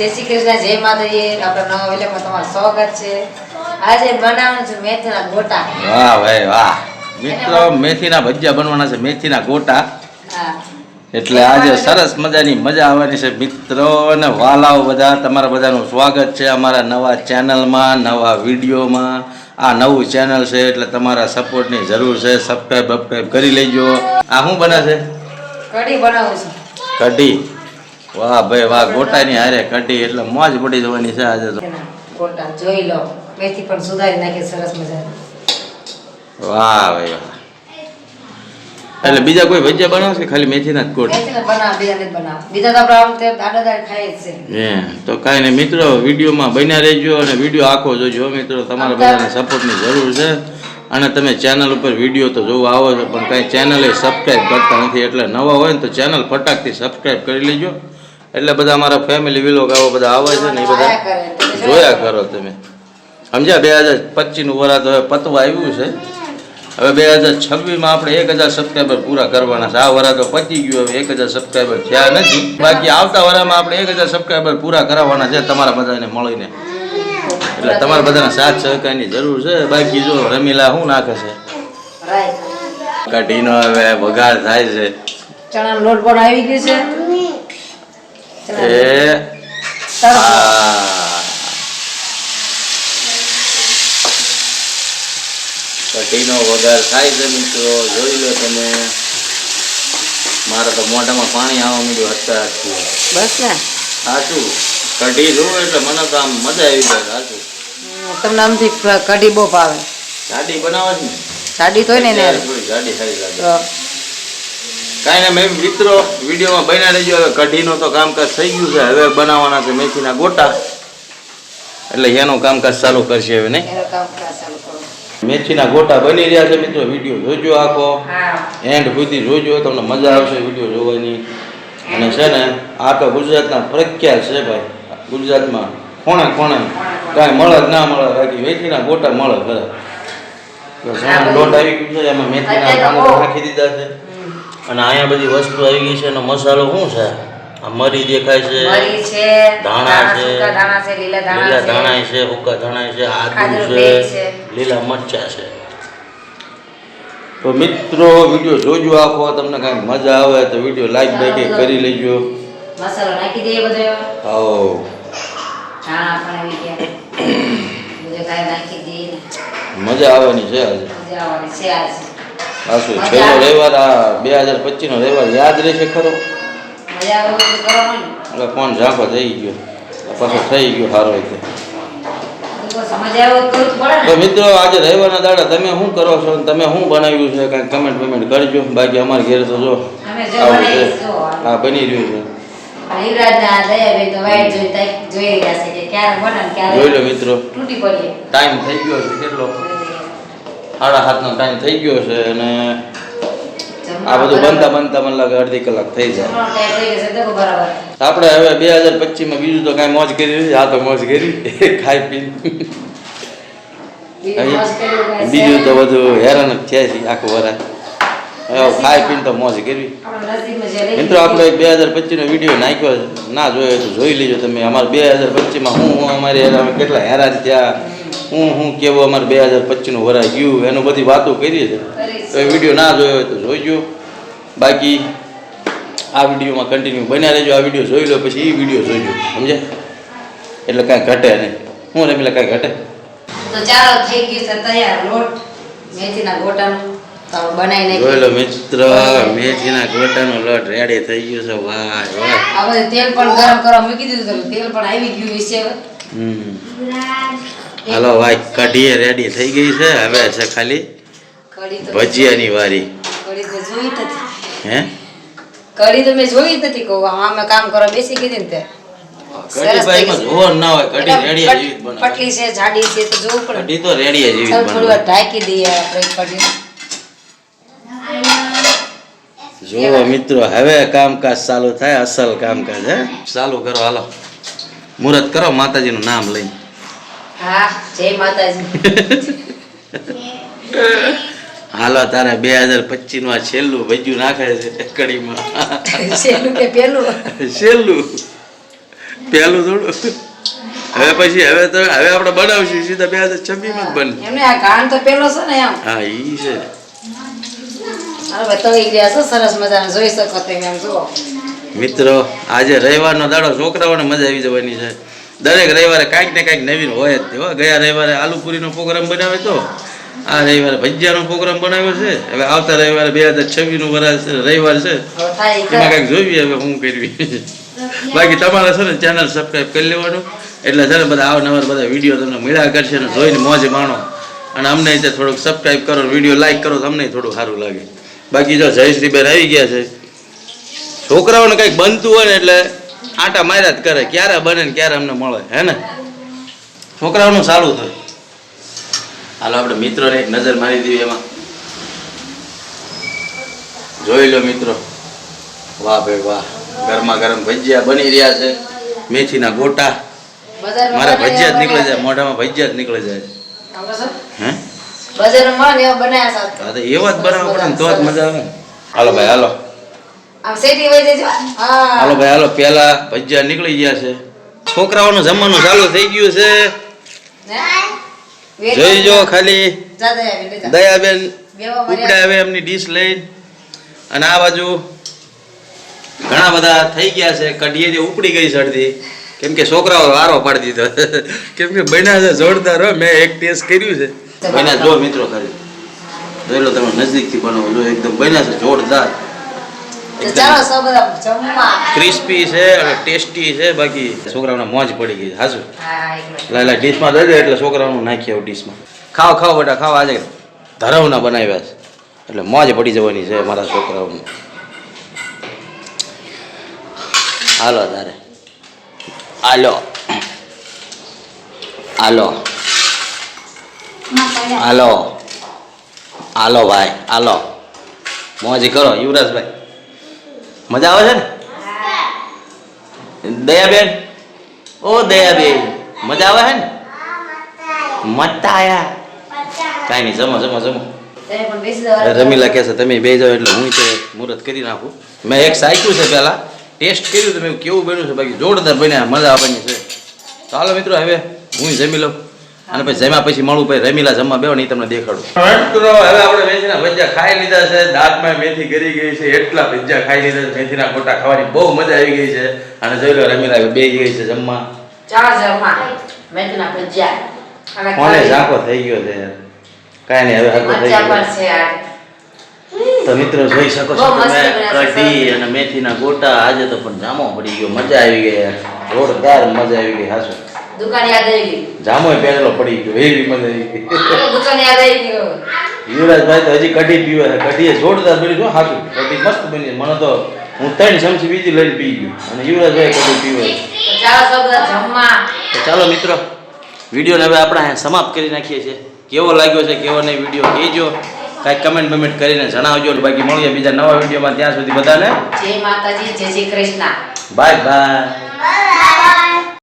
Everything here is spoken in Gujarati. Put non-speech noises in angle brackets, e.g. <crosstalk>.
જય શ્રી કૃષ્ણ જય માતાજી. આપણા નવા વિલેમાં તમારું સ્વાગત છે. આજે બનાવવાનું છે મેથીના ગોટા. વાહ ભાઈ વાહ. મિત્રો મેથીના ભજીયા બનવાના છે મેથીના ગોટા. એટલે આજે સરસ મજાની મજા આવવાની છે મિત્રો. અને વાલાઓ બધા તમારા બધાનું સ્વાગત છે અમારા નવા ચેનલમાં નવા વિડીયોમાં. આ નવું ચેનલ છે એટલે તમારા સપોર્ટની જરૂર છે. સબસ્ક્રાઈબ બબસ્ક્રાઈબ કરી લેજો. આ શું બને છે? કઢી બનાવું છું. કઢી. વાહ ભાઈ વાહ ગોટાની હારે કઢી એટલે મોજ પડી જવાની છે આજે તો. ગોટા જોઈ લો. મેથી પણ સુધારી નાખી સરસ મજા વાહ ભાઈ વાહ. એટલે બીજા કોઈ ભજીયા બનાવશે ખાલી મેથીના જ મેથીના બનાવ બીજા ને બનાવ બીજા તો આપણે આમ તે જ છે. હે તો કાંઈ નહીં મિત્રો વિડીયોમાં બન્યા રહેજો અને વીડિયો આખો જોજો મિત્રો. તમારા બધાને સપોર્ટની જરૂર છે. અને તમે ચેનલ ઉપર વીડિયો તો જોવા આવો છો પણ કાંઈ ચેનલે સબસ્ક્રાઈબ કરતા નથી. એટલે નવા હોય ને તો ચેનલ ફટાકથી સબસ્ક્રાઈબ કરી લેજો. એટલે બધા અમારા ફેમિલી વિલોગ આવો બધા આવે છે ને એ બધા જોયા કરો તમે સમજ્યા? બે હજાર પચીસનું વરાત હવે પતવા આવ્યું છે. હવે બે હજાર છવ્વીસમાં આપણે એક હજાર સબસ્ક્રાઈબર પૂરા કરવાના છે. આ વરા તો પતી ગયું હવે એક હજાર સબસ્ક્રાઈબર થયા નથી. બાકી આવતા વરામાં આપણે એક હજાર સબસ્ક્રાઈબર પૂરા કરાવવાના છે. તમારા બધાને મળીને. એટલે તમારા બધાના સાથ સહકારની જરૂર છે. બાકી જો રમીલા શું નાખે છે? કઢીનો હવે વઘાર થાય છે. ચણાનો લોટ પણ આવી ગયો છે. એ. કઢીનો વઘાર થાય છે મિત્રો જોઈ લો તમે. મારે તો મોઢામાં પાણી આવવા મળ્યું અત્યારથી બસ ને? સાચું. કઢી જોઉં એટલે મને તો આમ મજા આવી જાય સાચું. તમને આમથી કઢી બહુ ભાવે. સાડી બનાવે છે ને. સાડી તો ને સાડી થોડી સારી લાગે. કાંઈ ને મેં મિત્રો વિડીયોમાં બન્યા રહેજો. હવે કઢીનો તો કામકાજ થઈ ગયું છે. હવે બનાવવાના છે મેથીના ગોટા. એટલે એનું કામકાજ ચાલુ કરશે હવે નહીં? મેથીના ગોટા બની રહ્યા છે મિત્રો. વીડિયો જોજો આખો. એન્ડ સુધી જોજો. તમને મજા આવશે વીડિયો જોવાની. અને છે ને આ તો ગુજરાતના પ્રખ્યાત છે ભાઈ. ગુજરાતમાં કોણે કોણે કાંઈ મળે જ ના મળે. બાકી મેથીના ગોટા મળે ખરા. લોટ આવી ગયું છે. એમાં મેથીના નાખી દીધા છે. અને અહીંયા બધી વસ્તુ આવી ગઈ છે અને મસાલો શું છે? આ મરી દેખાય છે મરી છે ધાણા છે ધાણા છે લીલા લીલા ધાણા ધાણા છે સૂકા ધાણા છે આદુ છે લીલા મરચા છે. તો મિત્રો વીડિયો જોજો આખો તમને કાંઈક મજા આવે તો વીડિયો લાઈક બાઈક કરી લેજો. મસાલો નાખી દઈએ બધો. આવો. ધાણા પણ આવી ગયા બીજું કાંઈ નાખી દઈએ મજા આવવાની છે આજે. મજા આવવાની છે આજે. પાછું મજા છેલ્લો આવે. રવિવાર આ બે હજાર પચીસનો રવિવાર યાદ રહેશે ખરો. એટલે ફોન ઝાંખો થઈ ગયો? પાછો થઈ ગયો સારો રીતે તો. મિત્રો આજે રવિવારના દાડા તમે શું કરો છો અને તમે શું બનાવ્યું છે? કાંઈ કમેન્ટ બમેન્ટ કરજો. બાકી અમારે ઘેર તો જો આવું છે. હા બની રહ્યું છે. જોઈ લો મિત્રો. ટાઈમ થઈ ગયો છે કેટલો? સાડા સાતનો ટાઈમ થઈ ગયો છે અને આ બધું બનતા બનતા મને લાગે અડધી કલાક થઈ જાય. આપણે હવે બે હજાર પચીસમાં બીજું તો કાંઈ મોજ કરી આ તો મોજ કરી. ખાઈ પી. બીજું તો બધું હેરાન જ થયા છે આખું વરા હવે ખાઈ પીને તો મોજ કરવી મિત્રો આપણે બે હજાર પચીસનો વીડિયો નાખ્યો ના જોયો તો જોઈ લેજો તમે. અમારે બે હજાર પચીસમાં હું હું અમારી અમે કેટલા હેરાન થયા. હું હું કેવું અમારે બે હજાર પચીસનું વરાય ગયું એનું બધી વાતો કરી છે તો એ વીડિયો ના જોયો હોય તો જોઈજો. બાકી આ વિડીયોમાં કન્ટિન્યુ બન્યા રહેજો આ વીડિયો જોઈ લો પછી એ વીડિયો જોઈજો. સમજે એટલે કાંઈ ઘટે નહીં. હું રમીલા કાંઈ ઘટે? તો ચાલો થઈ ગયું છે તૈયાર લોટ. મેથીના ગોટાનું. જોઈ લો મિત્ર મેથીના ગોટાનો લોટ રેડી થઈ ગયો છે. વાહ વાહ. આ તેલ પણ ગરમ કરવા મૂકી દીધું તેલ પણ આવી ગયું વિશે હમ. હાલો ભાઈ કઢીએ રેડી થઈ ગઈ છે. હવે છે ખાલી ભજીયાની વારી. કઢી હે? કઢી તો મેં જોઈ જ નથી કહું. હા મેં કામ કરો બેસી ગઈ ને તે. કઢી કઢી પટલી છે જાડી છે તો જોવું પડે. કઢી તો રેડી જેવી થોડી વાર ઢાંકી દઈએ આપણે કઢી. જો મિત્રો હવે કામકાજ ચાલુ થાય. અસલ કામકાજ હે? ચાલુ કરો હાલો. મુહૂર્ત કરો માતાજીનું નામ લઈને. હા જય માતાજી. હાલો તારે બે હજાર પચીસમાં છેલ્લું ભજ્યું નાખે છે કડીમાં છેલ્લું કે પેલું છેલ્લું. પહેલું થોડું. હવે પછી હવે તો હવે આપણે બનાવશું સીધા બે હજાર છવ્વીસમાં જ બન. એમને આ ગાન તો પેલો છે ને એમ. હા ઈ છે. મિત્રો આજે રવિવારનો દાડો છોકરાઓને મજા આવી જવાની છે. દરેક રવિવારે કાંઈક ને કાંઈક નવીન હોય જ હો. ગયા રવિવારે આલુપુરીનો પ્રોગ્રામ બનાવે તો? આ રવિવારે ભજીયાનો પ્રોગ્રામ બનાવ્યો છે? હવે આવતા રવિવારે બે હજાર છવ્વીસનું વર્ષ રવિવાર છે. એમાં કાંઈક જોઈએ હવે હું કરવી. <laughs> બાકી તમારે છે ને ચેનલ સબસ્ક્રાઈબ કરી લેવાનું. એટલે છે ને બધા અવનવાર બધા વીડિયો તમને મળ્યા કરશે અને જોઈને મોજ માણો. અને અમને ત્યાં થોડુંક સબસ્ક્રાઈબ કરો વીડિયો લાઈક કરો તમને અમને થોડું સારું લાગે. બાકી જો જયશ્રીબેન આવી ગયા છે છોકરાઓને કંઈક બનતું હોય ને એટલે આટા માર્યા જ કરે. ક્યારે બને ને ક્યારે અમને મળે હે ને? છોકરાઓનું સારું થાય. હાલો આપણે મિત્રોને એક નજર મારી દીધી એમાં. જોઈ લો મિત્રો. વાહ ભાઈ વાહ. ગરમા ગરમ ભજીયા બની રહ્યા છે. મેથીના ગોટા. મારા ભજીયા જ નીકળી જાય મોઢામાં ભજીયા જ નીકળી જાય હે? એવા જ બનાવવા પડે ને તો જ મજા આવે હાલો ભાઈ હાલો. હાલો ભાઈ હાલો પેલા ભજીયા નીકળી ગયા છે. છોકરાઓનો જમવાનું ચાલુ થઈ ગયું છે. જોઈ જો ખાલી. દયાબેન ઉપડે. આવે. એમની ડીશ લઈને. અને આ બાજુ ઘણા બધા થઈ ગયા છે. કઢીએ જે ઉપડી ગઈ છે અડધી. કેમ કે છોકરાઓ વારો પાડી દીધો. કેમ કે બન્યા છે જોરદાર હો. મેં એક ટેસ્ટ કર્યું છે. બન્યા જો મિત્રો ખાલી. જોઈ લો તમે નજીકથી બનાવો. જો એકદમ બન્યા છે જોરદાર. ચાલો સૌ બધા જમવા. ક્રિસ્પી છે અને ટેસ્ટી છે બાકી છોકરાઓને મોજ પડી ગઈ છે હાજુ. હા એક મિનિટ. લાય લાય ડીશમાં દઈ દે એટલે છોકરાઓનું નાખી આવું ડીશમાં ખાઓ ખાઓ બેટા ખાઓ આજે ધરાવના બનાવ્યા છે. એટલે મોજ પડી જવાની છે મારા છોકરાઓને. હાલો તારે. હાલો. હાલો. હાલો. હાલો ભાઈ હાલો. મોજ કરો યુવરાજભાઈ. મજા આવે છે ને? દયાબેન? ઓ દયાબેન મજા આવે છે ને? મતા આયા કાંઈ નહીં જમો જમો જમો. તમે. રમીલા કહે છે તમે બે જાઓ એટલે હું તે મુહૂર્ત કરી નાખું. મેં એક સાયક્યું છે પહેલા ટેસ્ટ કર્યું તો મેં કેવું બન્યું છે બાકી? જોરદાર બન્યા મજા આવવાની છે. ચાલો મિત્રો હવે હું જમી લઉં. અને પછી જમ્યા પછી મળું પછી રમીલા જમવા બેવો નહીં તમને દેખાડું. મિત્રો હવે આપણે મેથીના ભજીયા ખાઈ લીધા છે. દાંતમાં મેથી ગરી ગઈ છે. એટલા ભજીયા ખાઈ લીધા છે. મેથીના ગોટા ખાવાની બહુ મજા આવી ગઈ છે. અને જોઈ લો રમીલા બે ગઈ છે જમવા. ચાર જમવા. મેથીના ભજીયા. કોને ઝાંકો થઈ ગયો છે? યાર કાંઈ નહીં હવે હાકો થઈ ગયો. છે તો મિત્રો જોઈ શકો છો તમે કઢી અને મેથીના ગોટા. આજે તો પણ જામો પડી ગયો. મજા આવી ગઈ. યાર. જોરદાર મજા આવી ગઈ. હાસો દુકાન યાદ આવી ગઈ. જામો પહેરેલો પડી ગયો એવી આવી દુકાન યાદ આવી ગયો યુવરાજભાઈ તો હજી કઢી પીવે છે. કઢીએ જોરદાર બની જો હાસુ કઢી મસ્ત બની મને તો હું ત્રણ ચમચી બીજી લઈને પી ગયો. અને યુવરાજભાઈ કઢી પીવે છે. તો ચાલો મિત્રો વિડીયોને હવે આપણે અહીંયા સમાપ્ત કરી નાખીએ છીએ. કેવો લાગ્યો છે કેવો નહીં વીડિયો કહેજો. કાંઈક કમેન્ટ બમેન્ટ કરીને જણાવજો બાકી મળીએ બીજા નવા વિડીયોમાં. ત્યાં સુધી બધાને જય માતાજી જય શ્રી કૃષ્ણ. Bye bye.